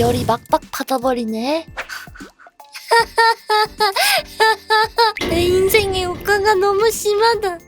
열이 막박 받아버리네. 내 인생의 효과가 너무 심하다.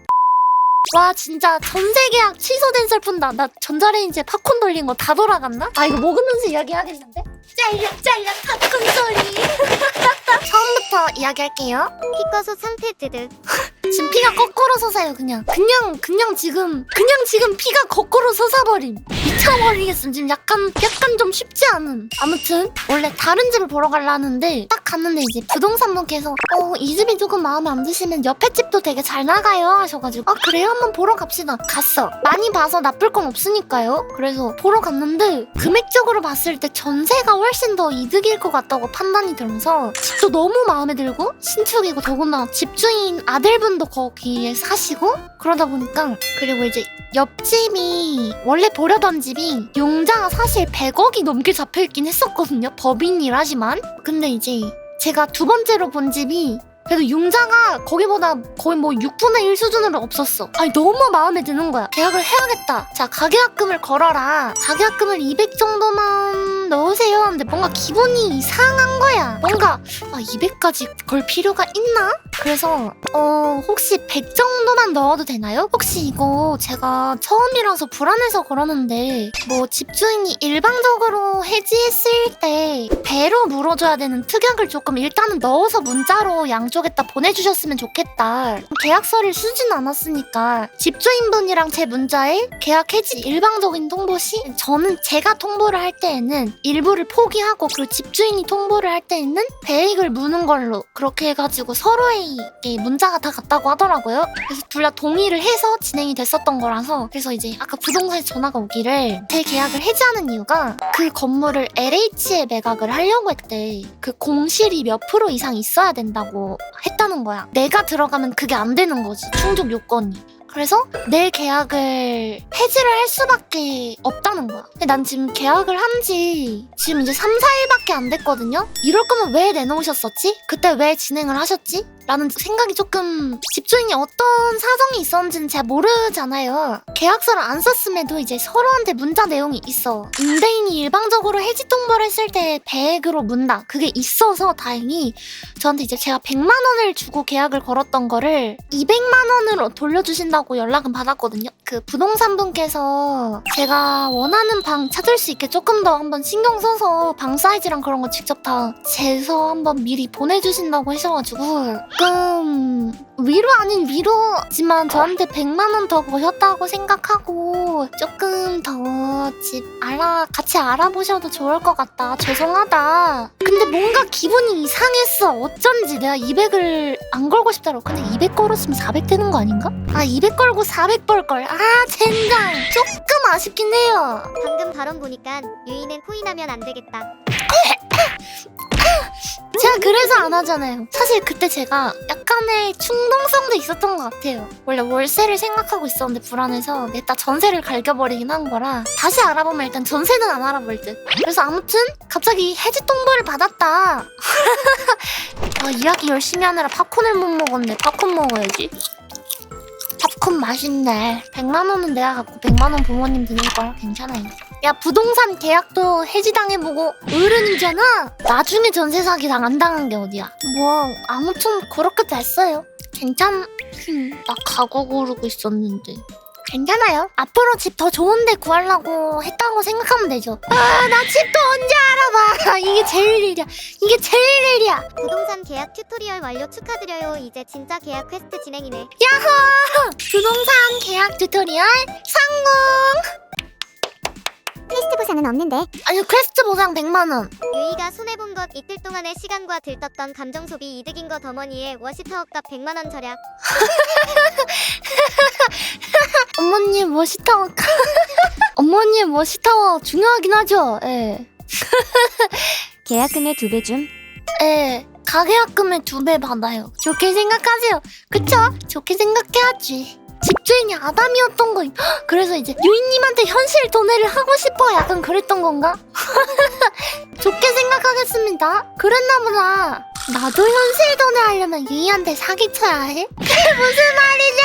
와 진짜 전세 계약 취소된 슬픈다. 나 전자레인지에 팝콘 돌린 거 다 돌아갔나? 아 이거 먹으면서 이야기하겠는데? 짤락 짤락 팝콘 소리. 처음부터 이야기할게요. 피꺼소 상태 뜨듯 지금 피가 거꾸로 솟아요 그냥 그냥 그냥 지금 그냥 지금 피가 거꾸로 솟아버림 미쳐버리겠음. 지금 약간 약간 좀 쉽지 않은. 아무튼 원래 다른 집을 보러 가려는데 딱 갔는데 이제 부동산 분께서 어 이 집이 조금 마음에 안 드시면 옆에 집도 되게 잘 나가요 하셔가지고. 아 그래요? 한번 보러 갑시다. 갔어. 많이 봐서 나쁠 건 없으니까요. 그래서 보러 갔는데 금액적으로 봤을 때 전세가 훨씬 더 이득일 것 같다고 판단이 들면서 집도 너무 마음에 들고 신축이고 더구나 집주인 아들분도 거기에 사시고 그러다 보니까 그리고 이제 옆집이 원래 보려던 집이 용자가 사실 100억이 넘게 잡혀있긴 했었거든요. 법인이라지만. 근데 이제 제가 두 번째로 본 집이 그래도 융자가 거기보다 거의 뭐 6분의 1 수준으로 없었어. 아니 너무 마음에 드는 거야. 계약을 해야겠다. 자 가계약금을 걸어라. 가계약금을 200 정도만 넣으세요. 하는데 뭔가 기분이 이상한 거야. 뭔가 아 200까지 걸 필요가 있나? 그래서 어 혹시 100 정도만 넣어도 되나요? 혹시 이거 제가 처음이라서 불안해서 그러는데 뭐 집주인이 일방적으로 해지했을 때 배로 물어줘야 되는 특약을 조금 일단은 넣어서 문자로 양쪽 에다 보내주셨으면 좋겠다. 계약서를 쓰진 않았으니까 집주인분이랑 제 문자에 계약 해지 일방적인 통보 시 저는 제가 통보를 할 때에는 일부를 포기하고 그리고 집주인이 통보를 할 때에는 배액을 무는 걸로 그렇게 해가지고 서로의 이게 문자가 다 같다고 하더라고요. 그래서 둘 다 동의를 해서 진행이 됐었던 거라서 그래서 이제 아까 부동산에 전화가 오기를 제 계약을 해지하는 이유가 그 건물을 LH에 매각을 하려고 했대. 그 공실이 몇 프로 이상 있어야 된다고 했다는 거야. 내가 들어가면 그게 안 되는 거지. 충족 요건이. 그래서 내 계약을 해지를 할 수밖에 없다는 거야. 근데 난 지금 계약을 한 지 지금 이제 3, 4일밖에 안 됐거든요? 이럴 거면 왜 내놓으셨었지? 그때 왜 진행을 하셨지? 라는 생각이 조금 집주인이 어떤 사정이 있었는지는 잘 모르잖아요. 계약서를 안 썼음에도 이제 서로한테 문자 내용이 있어. 임대인이 일방적으로 해지 통보를 했을 때 배액으로 문다. 그게 있어서 다행히 저한테 이제 제가 100만 원을 주고 계약을 걸었던 거를 200만 원으로 돌려주신다고 연락은 받았거든요. 그 부동산 분께서 제가 원하는 방 찾을 수 있게 조금 더 한번 신경 써서 방 사이즈랑 그런 거 직접 다 재서 한번 미리 보내주신다고 하셔가지고 조금 위로 아닌 위로지만 저한테 100만 원 더 버셨다고 생각하고 조금 더 집 알아 같이 알아보셔도 좋을 것 같다. 죄송하다. 근데 뭔가 기분이 이상했어. 어쩐지 내가 200을 안 걸고 싶다고. 근데 200 걸었으면 400 되는 거 아닌가? 아 200 걸고 400 벌 걸. 아 젠장. 조금 아쉽긴 해요. 방금 발언 보니까 유이는 코인하면 안 되겠다 제가 그래서 안 하잖아요. 사실 그때 제가 약간의 충동성도 있었던 것 같아요. 원래 월세를 생각하고 있었는데 불안해서 냈다 전세를 갈겨버리긴 한 거라 다시 알아보면 일단 전세는 안 알아볼 듯. 그래서 아무튼 갑자기 해지 통보를 받았다. 아, 이야기 열심히 하느라 팝콘을 못 먹었네. 팝콘 먹어야지. 팝콘 맛있네. 100만 원은 내가 갖고 100만 원 부모님 드릴 거라 괜찮아요. 야 부동산 계약도 해지당해보고 어른이잖아. 나중에 전세 사기 당 안 당한 게 어디야? 뭐 아무튼 그렇게 됐어요. 괜찮. 흠, 나 가구 고르고 있었는데. 괜찮아요. 앞으로 집 더 좋은데 구하려고 했다고 생각하면 되죠. 아, 나 집도 언제 알아봐. 이게 제일 일이야. 이게 제일 일이야. 부동산 계약 튜토리얼 완료 축하드려요 이제 진짜 계약 퀘스트 진행이네 야호! 부동산 계약 튜토리얼 성공! 퀘스트 보상은 없는데. 아니 퀘스트 보상 100만원. 유이가 손해본 것 이틀 동안의 시간과 들떴던 감정 소비 이득인 것 어머니의 워시타워값 100만원 절약. 어머님 워시타워 어머님 워시타워 중요하긴 하죠. 예. 계약금의 두 배 줌? 예. 가계약금의 두 배 받아요. 좋게 생각하세요. 그쵸? 좋게 생각해야지 집주인이 아담이었던 거 헉, 그래서 이제 유인님한테 현실 도내를 하고 싶어 약간 그랬던 건가? 좋게 생각하겠습니다 그랬나 보다 나도 현실 도내 하려면 유이한테 사기쳐야 해? 그게 무슨 말이지?